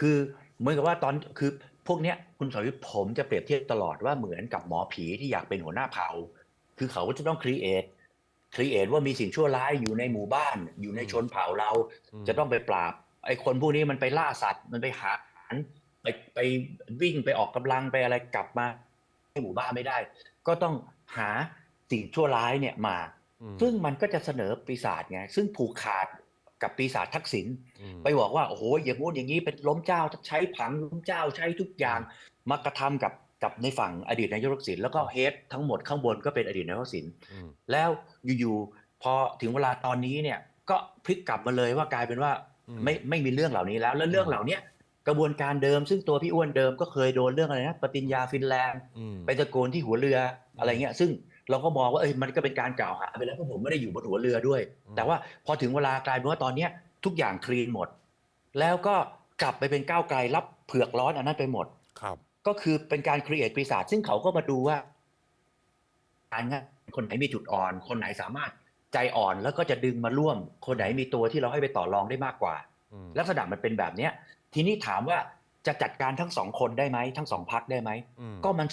คือเหมือนกับว่าตอนคือพวกเนี้ยคุณสรยุทธ์ผมจะเปรียบเทียบตลอดว่าเหมือนกับหมอผีที่อยากเป็นหัวหน้าเผ่า คือเขาก็จะต้องครีเอทครีเอทว่ามีสิ่งชั่วร้ายอยู่ในหมู่บ้าน อยู่ในชนเผ่าเราอืมจะต้องไปปราบไอ้คนพวกนี้มันไปล่าสัตว์มันไปหาอาหารไปไปวิ่งไปออกกำลังไปอะไรกลับมาในหมู่บ้านไม่ได้ ก็ต้องหาสิ่งชั่วร้ายเนี่ยมาอืมซึ่งมันก็จะเสนอปีศาจไงซึ่งผูกขาด กับปีศาจทักษิณอืมไปบอกว่าโอ้โหอย่างงู้นอย่างนี้เป็นล้มเจ้าใช้ผังล้มเจ้าใช้ทุกอย่างมากระทำกับกับในฝั่งอดีตนายกทักษิณแล้วก็เฮดทั้งหมดข้างบนก็เป็นอดีตนายกทักษิณอืมแล้วอยู่ๆพอถึงเวลาตอนนี้เนี่ยก็พลิกกลับมาเลยว่ากลายเป็นว่าอืมไม่ไม่มีเรื่องเหล่านี้แล้ว แล้วเรื่องเหล่าเนี้ยกระบวนการเดิม ซึ่งตัวพี่อ้วนเดิมก็เคยโดนเรื่องอะไรนะปฏิญญาฟินแลนด์อืมไปตะโกนที่หัวเรืออะไรเงี้ยซึ่ง เราก็มองว่าเอ้ยมันก็เป็นการกล่าวหาไปแล้วเพราะผมไม่ได้อยู่บนหัวเรือด้วยอืมแต่ว่าพอถึงเวลากลายเป็นว่าตอนเนี้ยทุกอย่างคลีนหมด แล้วก็กลับไปเป็นก้าวไกลรับเผือกร้อนอันนั้นไปหมดครับ ก็คือเป็นการครีเอทปีศาจซึ่งเขาก็มาดูว่าการงานคนไหนมีจุดอ่อน คนไหนสามารถใจอ่อนแล้วก็จะดึงมาร่วม คนไหนมีตัวที่เราให้ไปต่อรองได้มากกว่าอืมลักษณะมันเป็นแบบเนี้ย ทีนี้ถามว่าจะจัดการทั้งสองคนได้ไหมทั้งสองพักได้ไหมอืมก็มัน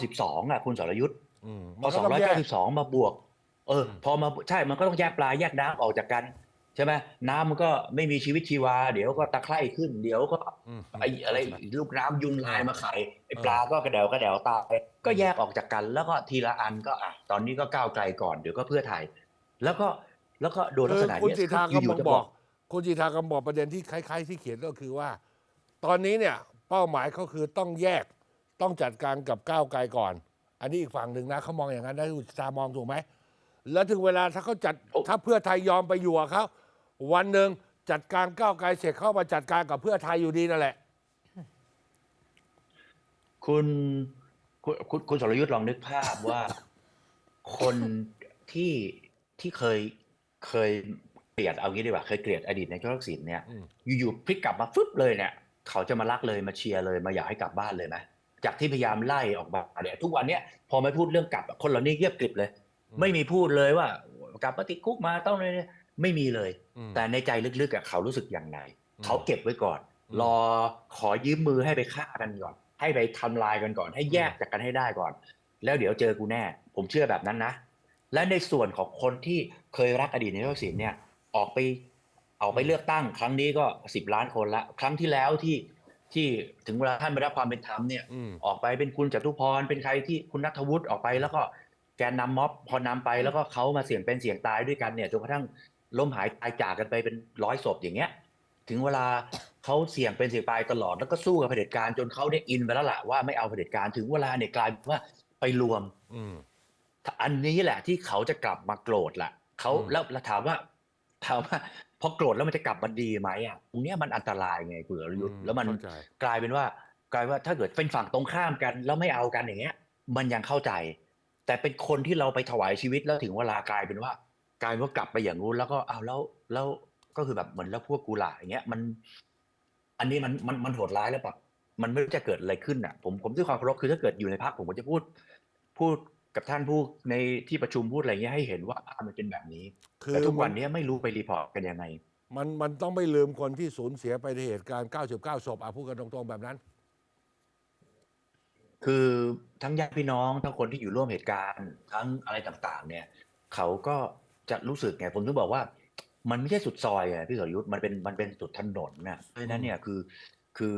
292อะคุณสรยุทธ์ อืมพอมันก็ต้องแยก292มาบวก เอออืมพอมาใช่มันก็ต้องแยกปลาแยกน้ำออกจากกันใช่ไหมน้ำมันก็ไม่มีชีวิตชีวา เดี๋ยวก็ตะไคร่ขึ้น เดี๋ยวก็อืมไอ้อะไรลูกน้ำยุงลายมาไข่ไอ้เออปลาก็กระเดวกระเดวตายก็แยกออกจากกัน แล้วก็ทีละอันก็อะตอนนี้ก็ก้าวไกลก่อนเดี๋ยวก็เพื่อไทย แล้วก็แล้วก็โดนลักคืษอณะคุณเนี้ยสิทธาอก็ยู่มองๆจะบอก คุณสิทธากำบอกประเด็นที่คล้าย ๆ ที่เขียนก็คือว่า ตอนนี้เนี่ยเป้าหมายเขาคือต้องแยกต้องจัดการกับก้าวไกลก่อน อันนี้อีกฝั่งหนึ่งนะเขามองอย่างนั้นนะคุณสิทธามองถูกไหม แล้วถึงเวลาถ้าเขาจัดถ้าเพื่อไทยยอมไปอยู่กับเขาวันหนึ่งจัดการก้าวไกลเสร็จเข้ามาจัดการกับเพื่อไทยอยู่ดีนั่นแหละ คุณคุณคุณคุณสรยุทธ์ลองนึกภาพว่า คนที่ที่เคยเคยเกลียดเอางี้ดีกว่าเคยเกลียดอดีตนายกทักษิณเนี่ย อืม อยู่ๆพลิกกลับมาฟึบเลยเนี่ย เขาจะมารักเลยมาเชียร์เลยมาอยากให้กลับบ้านเลยไหม จากที่พยายามไล่ออกมาเนี่ยทุกวันเนี้ยพอไม่พูดเรื่องกลับอะคนเหล่านี้เงียบกริบเลยอืมไม่มีพูดเลยว่ากลับมาติดคุกมาต้องเลยไม่มีเลยอืมแต่ในใจลึกๆอะเขารู้สึกอย่างไรอืมเขาเก็บไว้ก่อนอืมรอขอยืมมือให้ไปฆ่ากันก่อน ให้ไปทำลายกันก่อน ให้แยกจากกันให้ได้ก่อน แล้วเดี๋ยวเจอกูแน่ ผมเชื่อแบบนั้นนะ และในส่วนของคนที่เคยรักอดีตนายกทักษิณเนี่ยออกไปออกไปเลือกตั้ง ครั้งนี้ก็สิบล้านคนละ ครั้งที่แล้วที่ ที่ถึงเวลาท่านไม่ได้รับความเป็นธรรมเนี่ยอืมออกไปเป็นคุณจตุพรเป็นใครที่คุณนัทวุฒิออกไป แล้วก็แกนนำม็อบพอนำไปแล้วก็เขามาเสี่ยงเป็นเสี่ยงตายด้วยกันเนี่ยจนกระทั่งล้มหายตายจากกันไปเป็นร้อยศพอย่างเงี้ย ถึงเวลาเขาเสี่ยงเป็นเสี่ยงตายตลอดแล้วก็สู้กับเผด็จการจนเขาได้อินไปแล้วล่ะว่าไม่เอาเผด็จการถึงเวลาเนี่ยกลายเป็นว่าไปรวม อืมอันนี้แหละที่เขาจะกลับมาโกรธล่ะเขาอืมแล้วแล้วถามว่าถามว่า พอโกรธแล้วมันจะกลับมาดีไหมอะตรงเนี้ยมันอันตรายไงคุณอรยุทธ์แล้วมันเข้าใจกลายเป็นว่ากลายว่าถ้าเกิดเป็นฝั่งตรงข้ามกัน แล้วไม่เอากันอย่างเงี้ย มันยังเข้าใจ แต่เป็นคนที่เราไปถวายชีวิตแล้วถึงเวลากลายเป็นว่ากลายเป็นว่ากลับไปอย่างงู้นแล้วก็เอาแล้วแล้วก็คือแบบเหมือนแล้วพวกกูหล่ะอย่างเงี้ยมัน อันนี้มันมันมันโหดร้ายแล้วแบบมันไม่รู้จะเกิดอะไรขึ้นอะ ผมผมด้วยความเคารพคือถ้าเกิดอยู่ในพักผมก็จะพูด พูด กับท่านผู้ในที่ประชุมพูดอะไรเงี้ยให้เห็นว่าอะมันเป็นแบบนี้คือแต่ทุกวันมันนี้ไม่รู้ไปรีพอร์ตกันยังไง มันมันต้องไม่ลืมคนที่สูญเสียไปในเหตุการณ์ 99 ศพอะพูดกันตรงๆแบบนั้น คือทั้งญาติพี่น้องทั้งคนที่อยู่ร่วมเหตุการณ์ ทั้งอะไรต่างๆ เนี่ย เขาก็จะรู้สึกไงผมถึงบอกว่า มันไม่ใช่สุดซอยไงพี่สรยุทธ์มันเป็นมันเป็นสุดถนนนะเพราะฉะนั้นเนี่ยคือคือ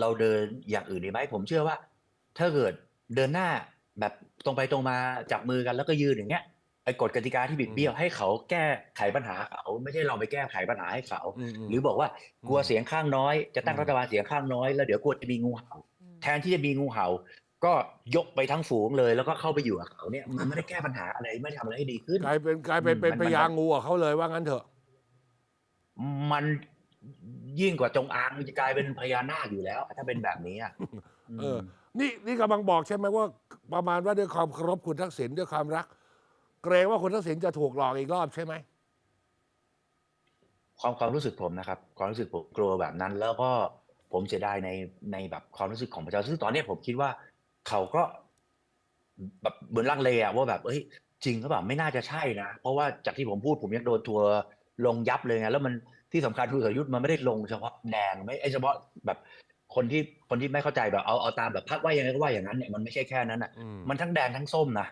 เราเดินอย่างอื่นดีไหมผมเชื่อว่า ถ้าเกิดเดินหน้า แบบตรงไปตรงมาจับมือกันแล้วก็ยืนอย่างเงี้ยไอ้กฎกติกาที่บิดเบี้ยวให้เขาแก้ไขปัญหาเขาไม่ใช่เราไปแก้ไขปัญหาให้เขาอืมอืมหรือบอกว่ากลัวเสียงข้างน้อย จะตั้งอืมรัฐบาลเสียงข้างน้อยแล้วเดี๋ยวกลัวจะมีงูเห่า แทนที่จะมีงูเห่า ก็ยกไปทั้งฝูงเลย แล้วก็เข้าไปอยู่กับเขาเนี่ยมันไม่ได้แก้ปัญหาอะไรไม่ได้ทำอะไรให้ดีขึ้นกลายเป็นกลายเป็นอืมเป็นมันพมันญางูกับเขาเลยว่างั้นเถอะ มันยิ่งกว่าจงอางมันจะกลายเป็นพญานาคอยู่แล้ว ถ้าเป็นแบบนี้อะเออมนี่นี่กำลังบอกใช่ไหมว่า ประมาณว่าด้วยความเคารพคุณทักษิณด้วยความรัก เกรงว่าคุณทักษิณจะถูกหลอกอีกรอบใช่ไหมความความรู้สึกผมนะครับ ความรู้สึกผมกลัวแบบนั้น แล้วก็ผมเสียดายในในแบบความรู้สึกของประชาชนซึ่งตอนนี้ผมคิดว่าเขาก็แบบเหมือนลังเลอะว่าแบบเอ้ยจริงหรือเปล่าไม่น่าจะใช่นะ เพราะว่าจากที่ผมพูดผมยังโดนทัวร์ลงยับเลยไงแล้วมันที่สำคัญคุณสรยุทธ์มันไม่ได้ลงเฉพาะแดงไม่ไอเฉพาะแบบ คนที่คนที่ไม่เข้าใจแบบเอาเอาตามแบบพักว่ายังไงก็ว่าอย่างนั้นเนี่ยมันไม่ใช่แค่นั้นอะอืมมันทั้งแดงทั้งส้มนะ